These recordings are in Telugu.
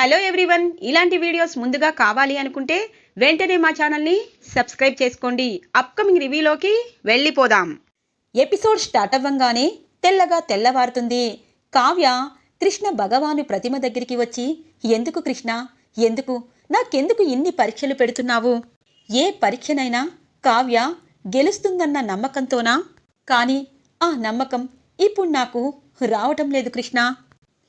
Hello everyone. ఇలాంటి వీడియోస్ ముందుగా కావాలి అనుకుంటే వెంటనే మా ఛానల్ని సబ్స్క్రైబ్ చేసుకోండి. అప్కమింగ్ రివ్యూలోకి వెళ్ళిపోదాం. ఎపిసోడ్ స్టార్ట్ అవ్వంగానే తెల్లగా తెల్లవారుతుంది. కావ్య కృష్ణ భగవాను ప్రతిమ దగ్గరికి వచ్చి ఎందుకు కృష్ణ? ఎందుకు? నాకెందుకు ఇన్ని పరీక్షలు పెడుతున్నావు? ఏ పరీక్షనైనా కావ్య గెలుస్తుందన్న నమ్మకంతోనా? కానీ ఆ నమ్మకం ఇప్పుడు నాకు రావటం లేదు కృష్ణ.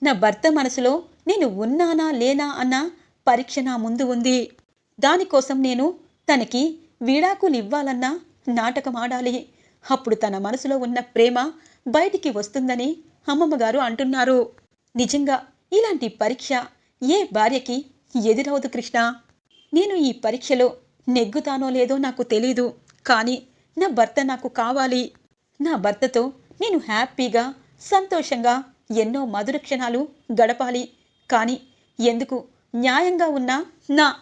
నా భర్త మనసులో నేను ఉన్నానా లేనా అన్న పరీక్ష నా ముందు ఉంది. దానికోసం నేను తనకి విడాకులు ఇవ్వాలన్న నాటకం ఆడాలి. అప్పుడు తన మనసులో ఉన్న ప్రేమ బయటికి వస్తుందని అమ్మమ్మగారు అంటున్నారు. నిజంగా ఇలాంటి పరీక్ష ఏ భార్యకి ఎదురవదు కృష్ణ. నేను ఈ పరీక్షలో నెగ్గుతానో లేదో నాకు తెలీదు. కానీ నా భర్త నాకు కావాలి. నా భర్తతో నేను హ్యాపీగా సంతోషంగా ఎన్నో మధుర క్షణాలు గడపాలి. కానీ ఎందుకు న్యాయంగా ఉన్న నా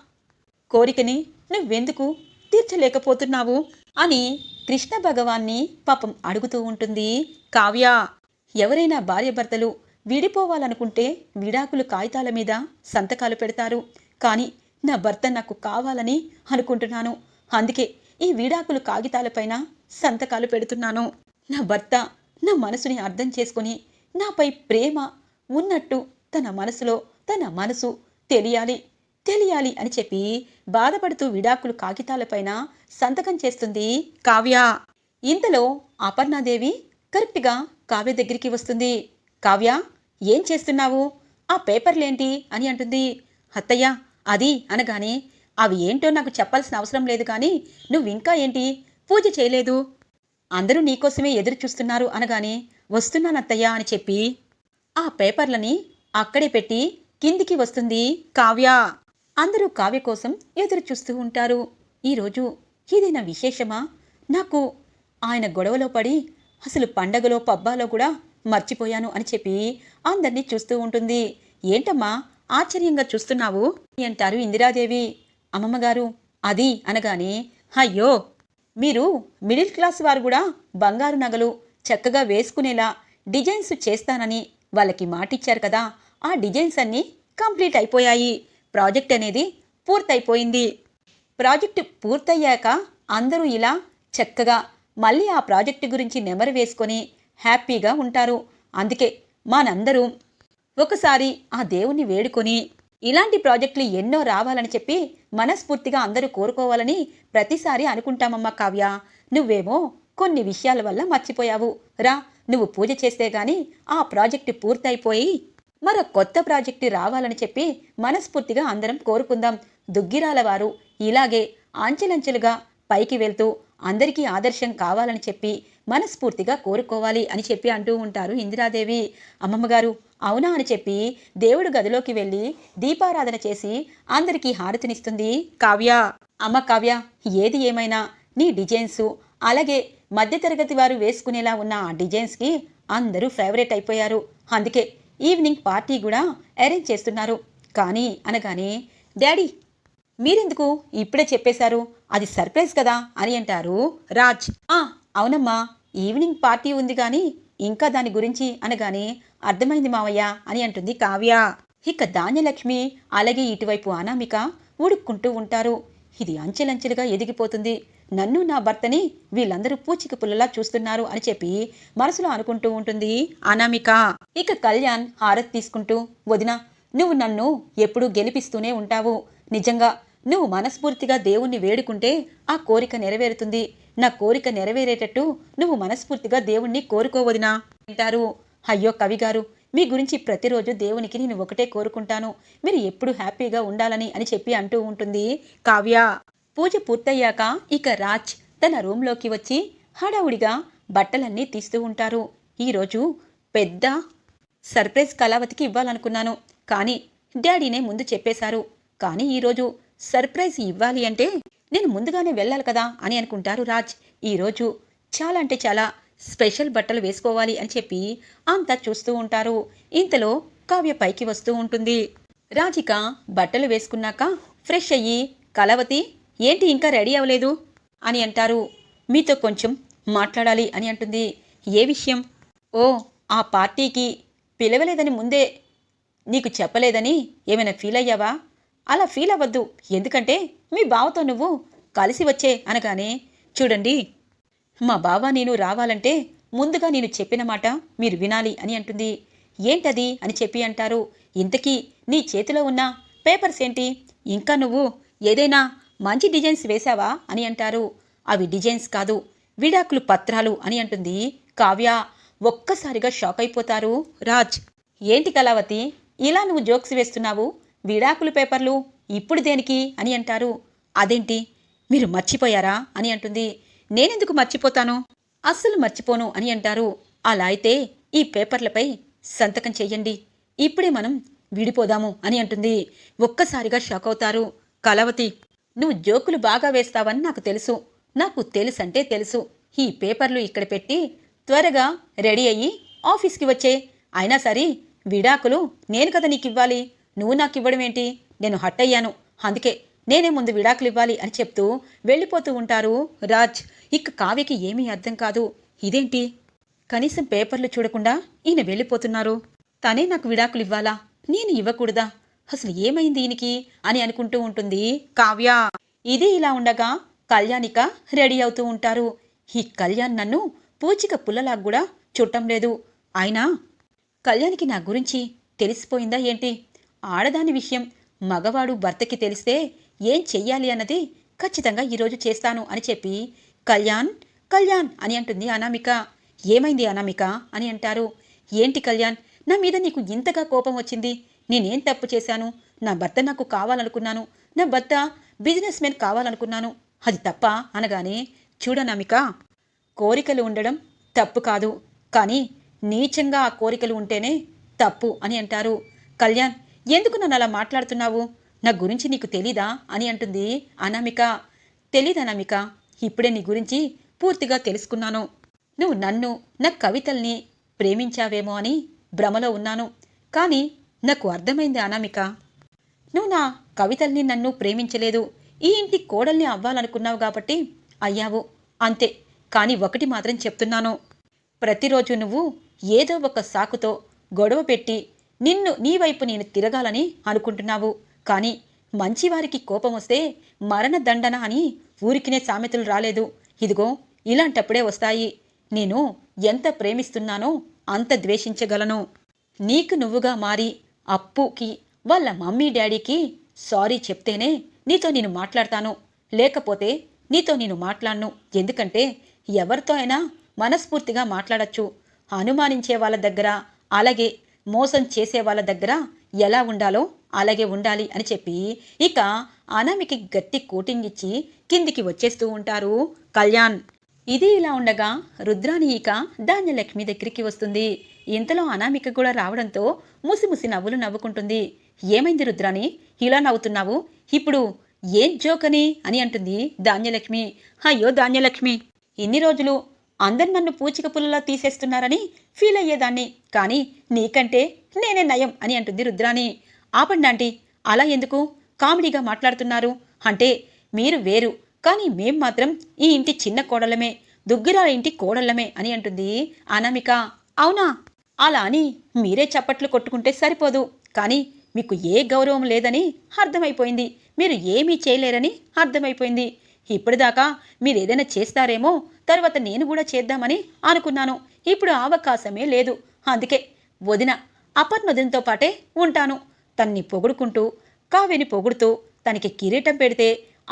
కోరికని నువ్వెందుకు తీర్చలేకపోతున్నావు అని కృష్ణ భగవాన్ని పాపం అడుగుతూ ఉంటుంది. కావ్య ఎవరైనా భార్యభర్తలు విడిపోవాలనుకుంటే విడాకులు కాగితాల మీద సంతకాలు పెడతారు. కానీ నా భర్త నాకు కావాలని అనుకుంటున్నాను. అందుకే ఈ విడాకులు కాగితాలపైన సంతకాలు పెడుతున్నాను. నా భర్త నా మనసుని అర్థం చేసుకుని నాపై ప్రేమ ఉన్నట్టు తన మనసులో తన మనసు తెలియాలి తెలియాలి అని చెప్పి బాధపడుతూ విడాకులు కాగితాలపైన సంతకం చేస్తుంది కావ్య. ఇంతలో అపర్ణాదేవి కరెక్ట్గా కావ్య దగ్గరికి వస్తుంది. కావ్య ఏం చేస్తున్నావు? ఆ పేపర్లేంటి? అని అంటుంది. అత్తయ్య అది అనగానే అవి ఏంటో నాకు చెప్పాల్సిన అవసరం లేదు కానీ నువ్వు ఇంకా ఏంటి? పూజ చేయలేదు అందరూ నీకోసమే ఎదురు చూస్తున్నారు అనగానే వస్తున్నానత్తయ్య అని చెప్పి ఆ పేపర్లని అక్కడే పెట్టి కిందికి వస్తుంది కావ్య. అందరూ కావ్య కోసం ఎదురు చూస్తూ ఉంటారు. ఈరోజు ఏదైనా విశేషమా? నాకు ఆయన గొడవలో పడి అసలు పండగలో పబ్బాలో కూడా మర్చిపోయాను అని చెప్పి అందరినీ చూస్తూ ఉంటుంది. ఏంటమ్మా ఆశ్చర్యంగా చూస్తున్నావు అంటారు ఇందిరాదేవి. అమ్మమ్మగారు అది అనగానే అయ్యో మీరు మిడిల్ క్లాస్ వారు కూడా బంగారు నగలు చక్కగా వేసుకునేలా డిజైన్స్ చేస్తానని వాళ్ళకి మాటిచ్చారు కదా ఆ డిజైన్స్ అన్నీ కంప్లీట్ అయిపోయాయి. ప్రాజెక్ట్ అనేది పూర్తయిపోయింది. ప్రాజెక్టు పూర్తయ్యాక అందరూ ఇలా చక్కగా మళ్ళీ ఆ ప్రాజెక్టు గురించి నెమరు వేసుకొని హ్యాపీగా ఉంటారు. అందుకే మనందరూ ఒకసారి ఆ దేవుణ్ణి వేడుకొని ఇలాంటి ప్రాజెక్టులు ఎన్నో రావాలని చెప్పి మనస్ఫూర్తిగా అందరూ కోరుకోవాలని ప్రతిసారి అనుకుంటామమ్మా కావ్య. నువ్వేమో కొన్ని విషయాల వల్ల మర్చిపోయావు. రా నువ్వు పూజ చేస్తే గాని ఆ ప్రాజెక్టు పూర్తయిపోయి మరో కొత్త ప్రాజెక్టు రావాలని చెప్పి మనస్ఫూర్తిగా అందరం కోరుకుందాం. దుగ్గిరాల వారు ఇలాగే అంచెలంచెలుగా పైకి వెళ్తూ అందరికీ ఆదర్శం కావాలని చెప్పి మనస్ఫూర్తిగా కోరుకోవాలి అని చెప్పి అంటూ ఉంటారు ఇందిరాదేవి. అమ్మమ్మగారు అవునా అని చెప్పి దేవుడు గదిలోకి వెళ్ళి దీపారాధన చేసి అందరికీ హారతినిస్తుంది. కావ్య అమ్మ కావ్య ఏది ఏమైనా నీ డిజైన్స్ అలాగే మధ్యతరగతి వారు వేసుకునేలా ఉన్న ఆ డిజైన్స్కి అందరూ ఫేవరెట్ అయిపోయారు. అందుకే ఈవినింగ్ పార్టీ కూడా అరేంజ్ చేస్తున్నారు. కానీ అనగానే డాడీ మీరెందుకు ఇప్పుడే చెప్పేశారు? అది సర్ప్రైజ్ కదా అని అంటారు రాజ్. ఆ అవునమ్మా ఈవినింగ్ పార్టీ ఉంది కానీ ఇంకా దాని గురించి అనగానే అర్థమైంది మావయ్య అని అంటుంది కావ్య. ఇక ధాన్యలక్ష్మి అలాగే ఇటువైపు అనామిక ఉడుక్కుంటూ ఉంటారు. ఇది అంచెలంచెలుగా ఎదిగిపోతుంది. నన్ను నా భర్తని వీళ్ళందరూ పూచిక పుల్లలా చూస్తున్నారు అని చెప్పి మనసులో అనుకుంటూ ఉంటుంది అనామిక. ఇక కళ్యాణ్ హారత్ తీసుకుంటూ వదిన నువ్వు నన్ను ఎప్పుడూ గెలిపిస్తూనే ఉంటావు. నిజంగా నువ్వు మనస్ఫూర్తిగా దేవుణ్ణి వేడుకుంటే ఆ కోరిక నెరవేరుతుంది. నా కోరిక నెరవేరేటట్టు నువ్వు మనస్ఫూర్తిగా దేవుణ్ణి కోరుకోవదినా అంటారు. అయ్యో కవిగారు మీ గురించి ప్రతిరోజు దేవునికి నేను ఒకటే కోరుకుంటాను. మీరు ఎప్పుడు హ్యాపీగా ఉండాలని అని చెప్పి అంటూ ఉంటుంది కావ్య. పూజ పూర్తయ్యాక ఇక రాజ్ తన రూంలోకి వచ్చి హడావుడిగా బట్టలన్నీ తీస్తూ ఉంటారు. ఈరోజు పెద్ద సర్ప్రైజ్ కళావతికి ఇవ్వాలనుకున్నాను. కానీ డాడీనే ముందు చెప్పేశారు. కానీ ఈరోజు సర్ప్రైజ్ ఇవ్వాలి అంటే నేను ముందుగానే వెళ్ళాలి కదా అని అనుకుంటారు రాజ్. ఈరోజు చాలా అంటే చాలా స్పెషల్ బట్టలు వేసుకోవాలి అని చెప్పి అంతా చూస్తూ ఉంటారు. ఇంతలో కావ్య పైకి వస్తూ ఉంటుంది. రాజిక బట్టలు వేసుకున్నాక ఫ్రెష్ అయ్యి కలవతి ఏంటి ఇంకా రెడీ అవ్వలేదు? అని అంటారు. మీతో కొంచెం మాట్లాడాలి అని అంటుంది. ఏ విషయం? ఓ ఆ పార్టీకి పిలవలేదని ముందే నీకు చెప్పలేదని ఏమైనా ఫీల్ అయ్యావా? అలా ఫీల్ అవ్వద్దు. ఎందుకంటే మీ బావతో నువ్వు కలిసి వచ్చే అనగానే చూడండి మా బావ నేను రావాలంటే ముందుగా నేను చెప్పిన మాట మీరు వినాలి అని అంటుంది. ఏంటది అని చెప్పి అంటారు. ఇంతకీ నీ చేతిలో ఉన్న పేపర్స్ ఏంటి? ఇంకా నువ్వు ఏదైనా మంచి డిజైన్స్ వేశావా అని అంటారు. అవి డిజైన్స్ కాదు విడాకులు పత్రాలు అని అంటుంది. కావ్య ఒక్కసారిగా షాక్ అయిపోతారు. రాజ్ ఏంటి కళావతి? ఇలా నువ్వు జోక్స్ వేస్తున్నావు? విడాకులు పేపర్లు ఇప్పుడు దేనికి అని అంటారు. అదేంటి? మీరు మర్చిపోయారా? అని అంటుంది. నేనెందుకు మర్చిపోతాను? అస్సలు మర్చిపోను అని అంటారు. అలా అయితే ఈ పేపర్లపై సంతకం చెయ్యండి ఇప్పుడే మనం విడిపోదాము అని అంటుంది. ఒక్కసారిగా షాక్ అవుతారు. కళావతి నువ్వు జోకులు బాగా వేస్తావని నాకు తెలుసు. నాకు తెలుసంటే తెలుసు. ఈ పేపర్లు ఇక్కడ పెట్టి త్వరగా రెడీ అయ్యి ఆఫీస్కి వచ్చే. అయినా సరే విడాకులు నేను కదా నీకు ఇవ్వాలి. నువ్వు నాకు ఇవ్వడం ఏంటి? నేను హట్ అయ్యాను. అందుకే నేనే ముందు విడాకులు ఇవ్వాలి అని చెప్తూ వెళ్ళిపోతూ ఉంటారు రాజ్. ఇక కావ్యకి ఏమీ అర్థం కాదు. ఇదేంటి? కనీసం పేపర్లు చూడకుండా ఈయన వెళ్ళిపోతున్నారు. తనే నాకు విడాకులు ఇవ్వాలా నేను ఇవ్వకూడదా? అసలు ఏమైంది ఈయనకి? అని అనుకుంటూ ఉంటుంది కావ్య. ఇది ఇలా ఉండగా కళ్యాణిక రెడీ అవుతూ ఉంటారు. ఈ కళ్యాణ్ నన్ను పూచిక పుల్లలాగా కూడా చుట్టం లేదు. అయినా కళ్యాణికి నా గురించి తెలిసిపోయిందా ఏంటి? ఆడదాని విషయం మగవాడు భర్తకి తెలిస్తే ఏం చెయ్యాలి అన్నది ఖచ్చితంగా ఈరోజు చేస్తాను అని చెప్పి కళ్యాణ్ కళ్యాణ్ అని అంటుంది అనామిక. ఏమైంది అనామిక? అని అంటారు. ఏంటి కళ్యాణ్ నా మీద నీకు ఇంతగా కోపం వచ్చింది? నేనేం తప్పు చేశాను? నా భర్త నాకు కావాలనుకున్నాను. నా భర్త బిజినెస్ మెన్ కావాలనుకున్నాను. అది తప్ప అనగానే చూడనామిక కోరికలు ఉండడం తప్పు కాదు. కానీ నీచంగా ఆ కోరికలు ఉంటేనే తప్పు అని అంటారు. కళ్యాణ్ ఎందుకు నన్ను అలా మాట్లాడుతున్నావు? నా గురించి నీకు తెలీదా? అని అంటుంది అనామిక. తెలీదు అనామిక. ఇప్పుడే నీ గురించి పూర్తిగా తెలుసుకున్నాను. నువ్వు నన్ను నా కవితల్ని ప్రేమించావేమో అని భ్రమలో ఉన్నాను. కానీ నాకు అర్థమైంది అనామిక. నువ్వు నా కవితల్ని నన్ను ప్రేమించలేదు. ఈ ఇంటి కోడల్ని అవ్వాలనుకున్నావు కాబట్టి అయ్యావు. అంతే. కానీ ఒకటి మాత్రం చెప్తున్నాను. ప్రతిరోజు నువ్వు ఏదో ఒక సాకుతో గొడవ పెట్టి నిన్ను నీ వైపు నేను తిరగాలని అనుకుంటున్నావు. కానీ మంచివారికి కోపం వస్తే మరణ దండన అని ఊరికినే సామెతలు రాలేదు. ఇదిగో ఇలాంటప్పుడే వస్తాయి. నేను ఎంత ప్రేమిస్తున్నానో అంత ద్వేషించగలను. నీకు నువ్వుగా మారి అప్పుకి వాళ్ళ మమ్మీ డాడీకి సారీ చెప్తేనే నీతో నేను మాట్లాడతాను. లేకపోతే నీతో నేను మాట్లాడను. ఎందుకంటే ఎవరితో అయినా మనస్ఫూర్తిగా మాట్లాడచ్చు. అనుమానించే వాళ్ళ దగ్గర అలాగే మోసం చేసే వాళ్ళ దగ్గర ఎలా ఉండాలో అలాగే ఉండాలి అని చెప్పి ఇక అనామికి గట్టి కోటింగ్ ఇచ్చి కిందికి వచ్చేస్తూ ఉంటారు కళ్యాణ్. ఇది ఇలా ఉండగా రుద్రాని ఇక ధాన్యలక్ష్మి దగ్గరికి వస్తుంది. ఇంతలో అనామిక కూడా రావడంతో ముసిముసి నవ్వులు నవ్వుకుంటుంది. ఏమైంది రుద్రాని ఇలా నవ్వుతున్నావు? ఇప్పుడు ఏం జోకని? అని అంటుంది ధాన్యలక్ష్మి. అయ్యో ధాన్యలక్ష్మి! ఇన్ని రోజులు అందరు నన్ను పూచిక పుల్లలా తీసేస్తున్నారని ఫీల్ అయ్యేదాన్ని. కానీ నీకంటే నేనే నయం అని అంటుంది రుద్రాని ఆపండి ఆంటీ అలా ఎందుకు? కామెడీగా మాట్లాడుతున్నారు. అంటే మీరు వేరు కానీ మేం మాత్రం ఈ ఇంటి చిన్న కోడలమే దుగ్గిరాల ఇంటి కోడళ్ళమే అని అంటుంది అనామిక. అవునా? అలా అని మీరే చప్పట్లు కొట్టుకుంటే సరిపోదు. కానీ మీకు ఏ గౌరవం లేదని అర్థమైపోయింది. మీరు ఏమీ చేయలేరని అర్థమైపోయింది. ఇప్పటిదాకా మీరు ఏదైనా చేస్తారేమో తర్వాత నేను కూడా చేద్దామని అనుకున్నాను. ఇప్పుడు అవకాశమే లేదు. అందుకే వదిన అపర్ణొదినతో పాటే ఉంటాను. తన్ని పొగుడుకుంటూ కావ్యని పొగుడుతూ తనకి కిరీటం పెడితే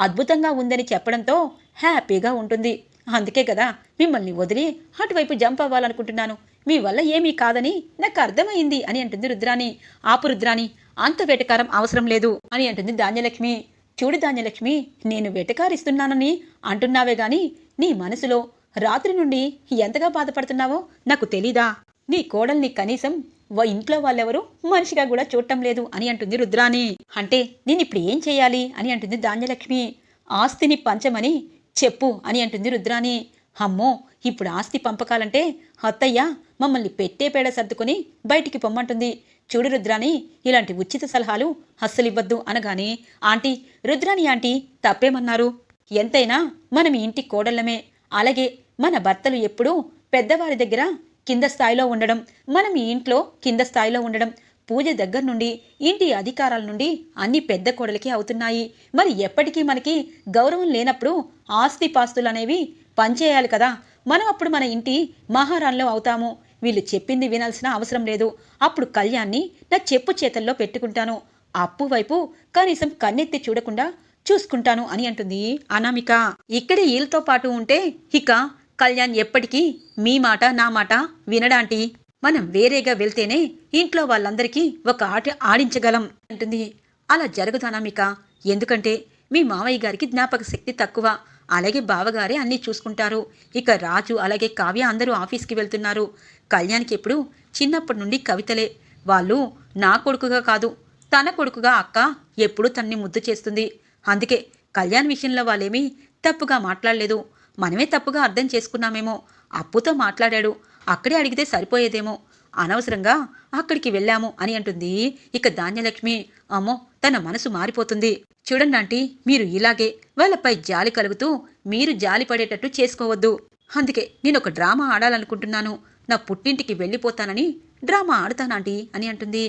అద్భుతంగా ఉందని చెప్పడంతో హ్యాపీగా ఉంటుంది. అందుకే కదా మిమ్మల్ని వదిలి అటువైపు జంప్ అవ్వాలనుకుంటున్నాను. మీ వల్ల ఏమీ కాదని నాకు అర్థమైంది అని అంటుంది రుద్రాని ఆపు రుద్రాని అంత వెటకారం అవసరం లేదు అని అంటుంది ధాన్యలక్ష్మి. చూడు ధాన్యలక్ష్మి నేను వెటకారిస్తున్నానని అంటున్నావే గాని నీ మనసులో రాత్రి నుండి ఎంతగా బాధపడుతున్నావో నాకు తెలీదా? నీ కోడల్ని కనీసం వా ఇంట్లో వాళ్ళెవరూ మనిషిగా కూడా చూడటం లేదు అని అంటుంది రుద్రాని అంటే నేను ఇప్పుడు ఏం చేయాలి అని అంటుంది ధాన్యలక్ష్మి. ఆస్తిని పంచమని చెప్పు అని అంటుంది రుద్రాని అమ్మో ఇప్పుడు ఆస్తి పంపకాలంటే అత్తయ్య మమ్మల్ని పెట్టే పేడ సర్దుకొని బయటికి పొమ్మంటుంది. చూడు రుద్రాని ఇలాంటి ఉచిత సలహాలు అస్సలివ్వద్దు అనగానే ఆంటీ రుద్రాని ఆంటీ తప్పేమన్నారు? ఎంతైనా మనం ఇంటి కోడళ్ళమే. అలాగే మన భర్తలు ఎప్పుడూ పెద్దవారి దగ్గర కింద స్థాయిలో ఉండడం మనం ఈ ఇంట్లో కింద స్థాయిలో ఉండడం పూజ దగ్గర నుండి ఇంటి అధికారాల నుండి అన్ని పెద్ద కోడలికి అవుతున్నాయి. మరి ఎప్పటికీ మనకి గౌరవం లేనప్పుడు ఆస్తి పాస్తులు అనేవి పనిచేయాలి కదా. మనం అప్పుడు మన ఇంటి మహారాణిలో అవుతాము. వీళ్ళు చెప్పింది వినాల్సిన అవసరం లేదు. అప్పుడు కళ్యాణ్ని నా చెప్పు చేతల్లో పెట్టుకుంటాను. అప్పు వైపు కనీసం కన్నెత్తి చూడకుండా చూసుకుంటాను అని అంటుంది అనామిక. ఇక్కడే వీళ్ళతో పాటు ఉంటే ఇక కళ్యాణ్ ఎప్పటికీ మీ మాట నా మాట వినడాంటి మనం వేరేగా వెళ్తేనే ఇంట్లో వాళ్ళందరికీ ఒక ఆట ఆడించగలం అంటుంది. అలా జరగదు అనామిక. ఎందుకంటే మీ మావయ్య గారికి జ్ఞాపక శక్తి తక్కువ. అలాగే బావగారే అన్నీ చూసుకుంటారు. ఇక రాజు అలాగే కావ్య అందరూ ఆఫీస్కి వెళ్తున్నారు. కళ్యాణ్కి ఎప్పుడు చిన్నప్పటి నుండి కవితలే. వాళ్ళు నా కొడుకుగా కాదు తన కొడుకుగా అక్క ఎప్పుడూ తన్ని ముద్దు చేస్తుంది. అందుకే కళ్యాణ్ విషయంలో వాళ్ళేమీ తప్పుగా మాట్లాడలేదు. మనమే తప్పుగా అర్థం చేసుకున్నామేమో. అప్పుతో మాట్లాడాడు. అక్కడే అడిగితే సరిపోయేదేమో. అనవసరంగా అక్కడికి వెళ్ళాము అని అంటుంది. ఇక ధాన్యలక్ష్మి అమ్మో తన మనసు మారిపోతుంది. చూడండి ఆంటీ మీరు ఇలాగే వాళ్ళపై జాలి కలుగుతూ మీరు జాలి పడేటట్టు చేసుకోవద్దు. అందుకే నేను ఒక డ్రామా ఆడాలనుకుంటున్నాను. నా పుట్టింటికి వెళ్ళిపోతానని డ్రామా ఆడతానాంటీ అని అంటుంది.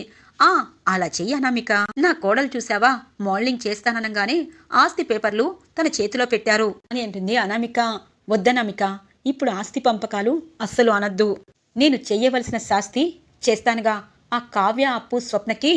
ఆ అలా చెయ్యనామిక నా కోడలు చూసావా మోడలింగ్ చేస్తాననగానే ఆస్తి పేపర్లు తన చేతిలో పెట్టారు అని అంటుంది అనామిక. వద్దనామిక ఇప్పుడు ఆస్తి పంపకాలు అస్సలు అనద్దు. నేను చెయ్యవలసిన శాస్తి చేస్తానుగా. ఆ కావ్య అప్పు స్వప్నకి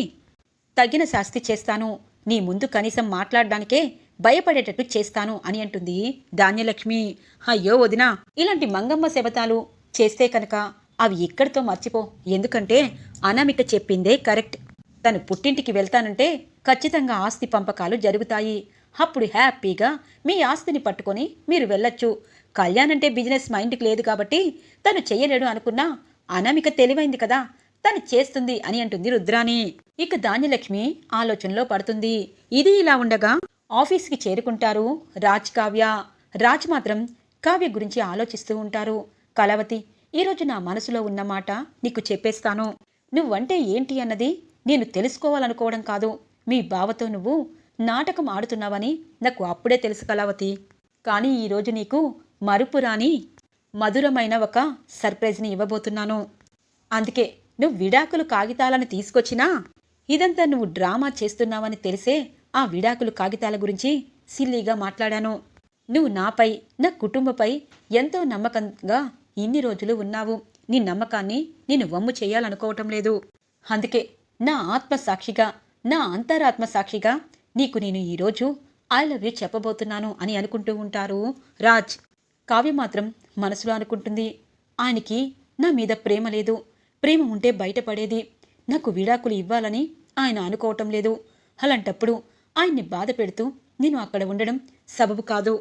తగిన శాస్తి చేస్తాను. నీ ముందు కనీసం మాట్లాడడానికే భయపడేటట్టు చేస్తాను అని అంటుంది ధాన్యలక్ష్మి. అయ్యో వదినా ఇలాంటి మంగమ్మ శబతాలు చేస్తే కనుక అవి ఇక్కడితో మర్చిపో. ఎందుకంటే అనామిక చెప్పిందే కరెక్ట్. తను పుట్టింటికి వెళ్తానంటే ఖచ్చితంగా ఆస్తి పంపకాలు జరుగుతాయి. అప్పుడు హ్యాపీగా మీ ఆస్తిని పట్టుకొని మీరు వెళ్ళొచ్చు. కళ్యాణ్ అంటే బిజినెస్ మైండ్కి లేదు కాబట్టి తను చెయ్యలేడు అనుకున్నా అనామిక తెలివైంది కదా తను చేస్తుంది అని అంటుంది రుద్రాని ఇక ధాన్యలక్ష్మి ఆలోచనలో పడుతుంది. ఇది ఇలా ఉండగా ఆఫీస్కి చేరుకుంటారు రాజ్ కావ్య. రాజ్ మాత్రం కావ్య గురించి ఆలోచిస్తూ ఉంటారు. కలవతి ఈరోజు నా మనసులో ఉన్న మాట నీకు చెప్పేస్తాను. నువ్వంటే ఏంటి అన్నది నేను తెలుసుకోవాలనుకోవడం కాదు. మీ బావతో నువ్వు నాటకం ఆడుతున్నావని నాకు అప్పుడే తెలుసు కలవతి కానీ ఈరోజు నీకు మరుపురాని మధురమైన ఒక సర్ప్రైజ్ని ఇవ్వబోతున్నాను. అందుకే నువ్వు విడాకులు కాగితాలను తీసుకొచ్చినా ఇదంతా నువ్వు డ్రామా చేస్తున్నావని తెలిసే ఆ విడాకులు కాగితాల గురించి సిల్లీగా మాట్లాడాను. నువ్వు నాపై నా కుటుంబపై ఎంతో నమ్మకంగా ఇన్ని రోజులు ఉన్నావు. నీ నమ్మకాన్ని నేను వమ్ము చేయాలనుకోవటం లేదు. అందుకే నా ఆత్మ సాక్షిగా నా అంతరాత్మ సాక్షిగా నీకు నేను ఈరోజు ఐ లవ్ యూ చెప్పబోతున్నాను అని అనుకుంటూ ఉంటారు రాజ్. కావ్య మాత్రం మనసులో అనుకుంటుంది. ఆయనకి నా మీద ప్రేమ లేదు. ప్రేమ ఉంటే బయటపడేది. నాకు విడాకులు ఇవ్వాలని ఆయన అనుకోవటం లేదు. అలాంటప్పుడు ఆయన్ని బాధ పెడుతూ నేను అక్కడ ఉండడం సబబు కాదు.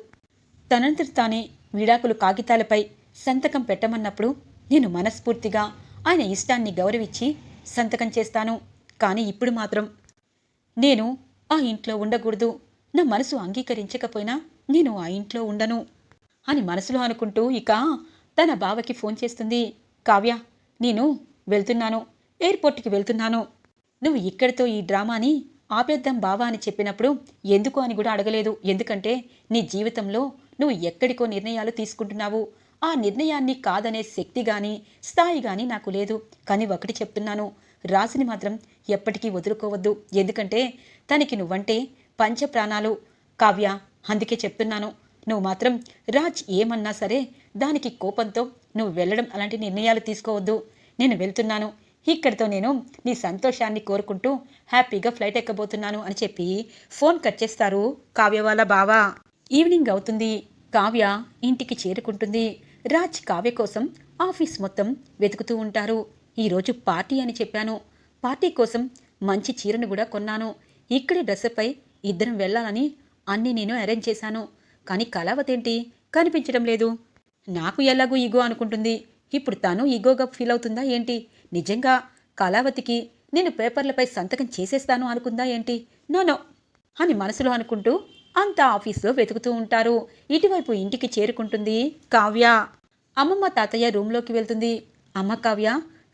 తనంతట తానే విడాకులు కాగితాలపై సంతకం పెట్టమన్నప్పుడు నేను మనస్ఫూర్తిగా ఆయన ఇష్టాన్ని గౌరవించి సంతకం చేస్తాను. కానీ ఇప్పుడు మాత్రం నేను ఆ ఇంట్లో ఉండకూడదు. నా మనసు అంగీకరించకపోయినా నేను ఆ ఇంట్లో ఉండను. అని మనసులో అనుకుంటూ ఇక తన బావకి ఫోన్ చేస్తుంది. కావ్య నేను వెళ్తున్నాను. ఎయిర్పోర్ట్కి వెళ్తున్నాను. నువ్వు ఇక్కడితో ఈ డ్రామాని ఆపేద్దాం బావా అని చెప్పినప్పుడు ఎందుకు అని కూడా అడగలేదు. ఎందుకంటే నీ జీవితంలో నువ్వు ఎక్కడికో నిర్ణయాలు తీసుకుంటున్నావు. ఆ నిర్ణయాన్ని కాదనే శక్తి గాని స్థాయి గాని నాకు లేదు. కానీ ఒకటి చెప్తున్నాను. రాశిని మాత్రం ఎప్పటికీ వదులుకోవద్దు. ఎందుకంటే తనకి నువ్వంటే పంచ ప్రాణాలు కావ్య అందుకే చెప్తున్నాను. నువ్వు మాత్రం రాజ్ ఏమన్నా సరే దానికి కోపంతో నువ్వు వెళ్ళడం అలాంటి నిర్ణయాలు తీసుకోవద్దు. నేను వెళ్తున్నాను. ఇక్కడితో నేను నీ సంతోషాన్ని కోరుకుంటూ హ్యాపీగా ఫ్లైట్ ఎక్కబోతున్నాను అని చెప్పి ఫోన్ కట్ చేస్తారు కావ్య వాళ్ళ బావా. ఈవినింగ్ అవుతుంది. కావ్య ఇంటికి చేరుకుంటుంది. రాజ్ కావ్య కోసం ఆఫీస్ మొత్తం వెతుకుతూ ఉంటారు. ఈరోజు పార్టీ అని చెప్పాను. పార్టీ కోసం మంచి చీరను కూడా కొన్నాను. ఇక్కడే డ్రెస్సుపై ఇద్దరం వెళ్ళాలని అన్నీ నేను అరేంజ్ చేశాను. కానీ కళావతేంటి? కనిపించడం లేదు. నాకు ఎలాగూ ఈగో అనుకుంటుంది. ఇప్పుడు తను ఈగోగా ఫీల్ అవుతుందా ఏంటి? నిజంగా కళావతికి నేను పేపర్లపై సంతకం చేసేస్తాను అనుకుందా ఏంటి? నోనో అని మనసులో అనుకుంటూ అంతా ఆఫీస్లో వెతుకుతూ ఉంటారు. ఇటువైపు ఇంటికి చేరుకుంటుంది కావ్య. అమ్మమ్మ తాతయ్య రూమ్లోకి వెళ్తుంది. అమ్మ కావ్య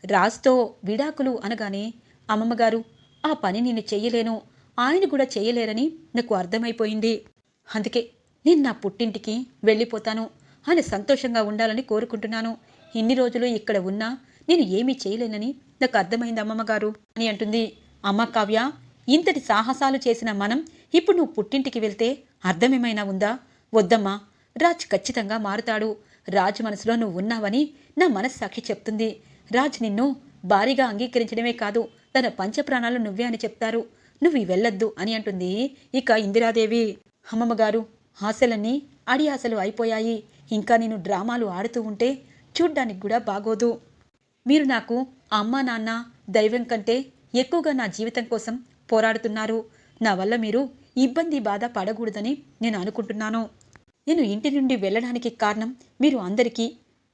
రాజుతో విడాకులు అనగానే అమ్మమ్మగారు ఆ పని నేను చెయ్యలేను. ఆయన కూడా చేయలేరని నాకు అర్థమైపోయింది. అందుకే నేను నా పుట్టింటికి వెళ్ళిపోతాను అని సంతోషంగా ఉండాలని కోరుకుంటున్నాను. ఇన్ని రోజులు ఇక్కడ ఉన్నా నేను ఏమీ చేయలేనని నాకు అర్థమైంది అమ్మమ్మ గారు అని అంటుంది అమ్మ కావ్య. ఇంతటి సాహసాలు చేసిన మనం ఇప్పుడు నువ్వు పుట్టింటికి వెళ్తే అర్థమేమైనా ఉందా? వద్దమ్మా రాజ్ ఖచ్చితంగా మారుతాడు. రాజ్ మనసులో నువ్వు ఉన్నావని నా మనస్సాక్షి చెప్తుంది. రాజ్ నిన్ను భారీగా అంగీకరించడమే కాదు తన పంచప్రాణాలు నువ్వే అని చెప్తారు. నువ్వు వెళ్ళొద్దు అని అంటుంది ఇక ఇందిరాదేవి. అమ్మమ్మ గారు ఆశలన్నీ అడి ఆశలు అయిపోయాయి. ఇంకా నేను డ్రామాలు ఆడుతూ ఉంటే చూడ్డానికి కూడా బాగోదు. మీరు నాకు అమ్మ నాన్న దైవం కంటే ఎక్కువగా నా జీవితం కోసం పోరాడుతున్నారు. నా వల్ల మీరు ఇబ్బంది బాధ పడకూడదని నేను అనుకుంటున్నాను. నేను ఇంటి నుండి వెళ్ళడానికి కారణం మీరు అందరికీ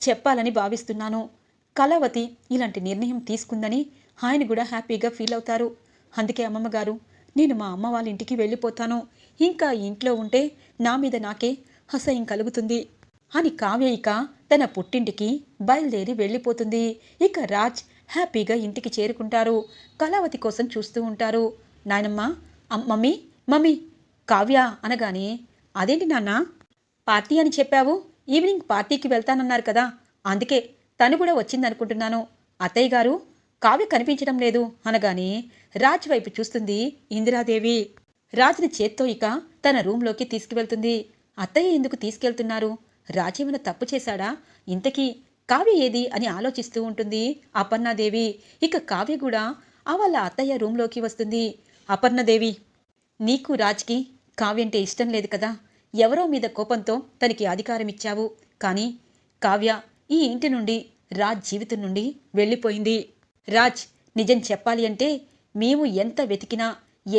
చెప్పాలని భావిస్తున్నాను. కళావతి ఇలాంటి నిర్ణయం తీసుకుందని ఆయన కూడా హ్యాపీగా ఫీల్ అవుతారు. అందుకే అమ్మమ్మగారు నేను మా అమ్మ వాళ్ళ ఇంటికి వెళ్ళిపోతాను. ఇంకా ఇంట్లో ఉంటే నా మీద నాకే అసహ్యం కలుగుతుంది. అని కావ్య ఇక తన పుట్టింటికి బయలుదేరి వెళ్ళిపోతుంది. ఇక రాజ్ హ్యాపీగా ఇంటికి చేరుకుంటారు. కళావతి కోసం చూస్తూ ఉంటారు. నాయనమ్మ మమ్మీ మమ్మీ కావ్య అనగానే అదేంటి నాన్న? పార్టీ అని చెప్పావు. ఈవినింగ్ పార్టీకి వెళ్తానన్నారు కదా. అందుకే తను కూడా వచ్చిందనుకుంటున్నాను. అత్తయ్య గారు కావ్య కనిపించడం లేదు అనగానే రాజ్ వైపు చూస్తుంది ఇందిరాదేవి. రాజుని చేత్తో ఇక తన రూంలోకి తీసుకువెళ్తుంది. అత్తయ్య ఎందుకు తీసుకెళ్తున్నారు? రాజేమైనా తప్పు చేశాడా? ఇంతకీ కావ్య ఏది అని ఆలోచిస్తూ ఉంటుంది అపర్ణాదేవి. ఇక కావ్య కూడా ఆ వాళ్ళ అత్తయ్య రూంలోకి వస్తుంది. అపర్ణదేవి నీకు రాజ్కి కావ్యంటే ఇష్టం లేదు కదా? ఎవరో మీద కోపంతో తనకి అధికారం ఇచ్చావు. కానీ కావ్య ఈ ఇంటి నుండి రాజ్ జీవితం నుండి వెళ్ళిపోయింది. రాజ్ నిజం చెప్పాలి అంటే మేము ఎంత వెతికినా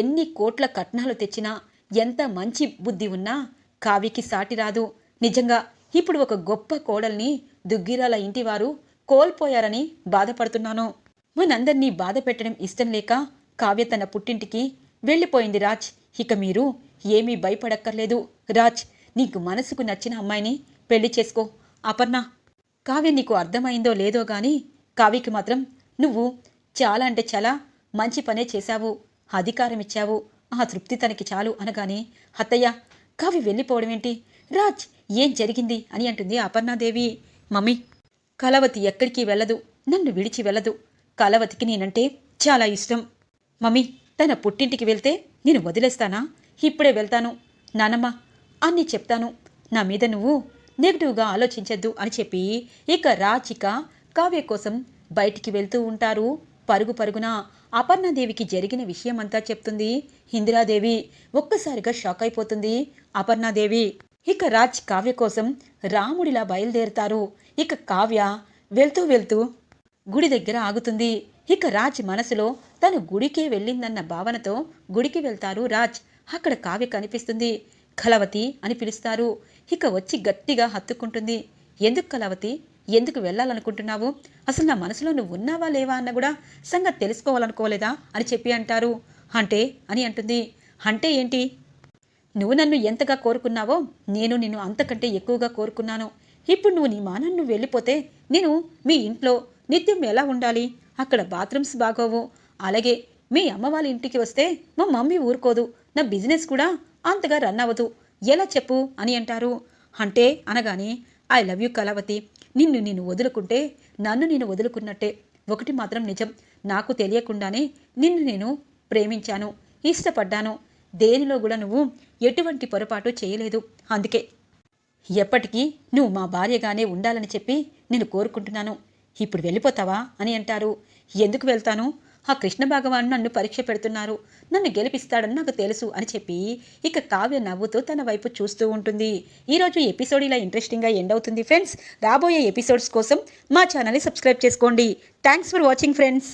ఎన్ని కోట్ల కట్నాలు తెచ్చినా ఎంత మంచి బుద్ధి ఉన్నా కావ్యకి సాటి రాదు. నిజంగా ఇప్పుడు ఒక గొప్ప కోడల్ని దుగ్గిరాల ఇంటివారు కోల్పోయారని బాధపడుతున్నాను. మనందరినీ బాధ పెట్టడం ఇష్టం లేక కావ్య తన పుట్టింటికి వెళ్ళిపోయింది రాజ్. ఇక మీరు ఏమీ భయపడక్కర్లేదు. రాజ్ నీకు మనసుకు నచ్చిన అమ్మాయిని పెళ్ళి చేసుకో. అపర్ణ కావ్య నీకు అర్థమైందో లేదో గాని కావ్యకి మాత్రం నువ్వు చాలా అంటే చాలా మంచి పనే చేశావు అధికారం ఇచ్చావు ఆ తృప్తి తనకి చాలు అనగానే అత్తయ్య కవి వెళ్ళిపోవడం ఏంటి? రాజ్ ఏం జరిగింది? అని అంటుంది అపర్ణాదేవి. మమ్మీ కలవతి ఎక్కడికి వెళ్ళదు నన్ను విడిచి వెళ్ళదు. కలవతికి నేనంటే చాలా ఇష్టం. మమ్మీ తన పుట్టింటికి వెళ్తే నేను వదిలేస్తానా? ఇప్పుడే వెళ్తాను. నానమ్మ అన్నీ చెప్తాను. నా మీద నువ్వు నెగిటివ్గా ఆలోచించద్దు అని చెప్పి ఇక రాచిక కావ్య కోసం బయటికి వెళ్తూ ఉంటారు. పరుగు పరుగున అపర్ణాదేవికి జరిగిన విషయమంతా చెప్తుంది. ఇందిరాదేవి ఒక్కసారిగా షాక్ అయిపోతుంది. అపర్ణాదేవి ఇక రాజ్ కావ్య కోసం రాముడిలా బయలుదేరుతారు. ఇక కావ్య వెళ్తూ వెళ్తూ గుడి దగ్గర ఆగుతుంది. ఇక రాజ్ మనసులో తను గుడికే వెళ్ళిందన్న భావనతో గుడికి వెళ్తారు రాజ్. అక్కడ కావ్య కనిపిస్తుంది. కలవతి అని పిలుస్తారు. ఇక వచ్చి గట్టిగా హత్తుకుంటుంది. ఎందుకు కలవతి ఎందుకు వెళ్ళాలనుకుంటున్నావు? అసలు నా మనసులో నువ్వు ఉన్నావా లేవా అన్న కూడా సంగతి తెలుసుకోవాలనుకోలేదా అని చెప్పి అంటారు. అంటే అని అంటుంది. అంటే ఏంటి? నువ్వు నన్ను ఎంతగా కోరుకున్నావో నేను నిన్ను అంతకంటే ఎక్కువగా కోరుకున్నాను. ఇప్పుడు నువ్వు నీ మానం వెళ్ళిపోతే నేను మీ ఇంట్లో నిత్యం ఎలా ఉండాలి? అక్కడ బాత్రూమ్స్ బాగోవు. అలాగే మీ అమ్మ వాళ్ళ ఇంటికి వస్తే మా మమ్మీ ఊరుకోదు. నా బిజినెస్ కూడా అంతగా రన్ అవ్వదు. ఎలా చెప్పు అని అంటారు. అంటే అనగానే ఐ లవ్ యూ కళావతి. నిన్ను నేను వదులుకుంటే నన్ను నేను వదులుకున్నట్టే. ఒకటి మాత్రం నిజం. నాకు తెలియకుండానే నిన్ను నేను ప్రేమించాను ఇష్టపడ్డాను. దేనిలో కూడా నువ్వు ఎటువంటి పొరపాటు చేయలేదు. అందుకే ఎప్పటికీ నువ్వు మా భార్యగానే ఉండాలని చెప్పి నేను కోరుకుంటున్నాను. ఇప్పుడు వెళ్ళిపోతావా అని అంటారు. ఎందుకు వెళ్తాను? ఆ కృష్ణ భగవాన్ నన్ను పరీక్ష పెడుతున్నారు. నన్ను గెలిపిస్తాడని నాకు తెలుసు అని చెప్పి ఇక కావ్య నవ్వుతూ తన వైపు చూస్తూ ఉంటుంది. ఈరోజు ఎపిసోడ్ ఇలా ఇంట్రెస్టింగ్గా ఎండ్ అవుతుంది ఫ్రెండ్స్. రాబోయే ఎపిసోడ్స్ కోసం మా ఛానల్ని సబ్స్క్రైబ్ చేసుకోండి. Thanks for watching friends.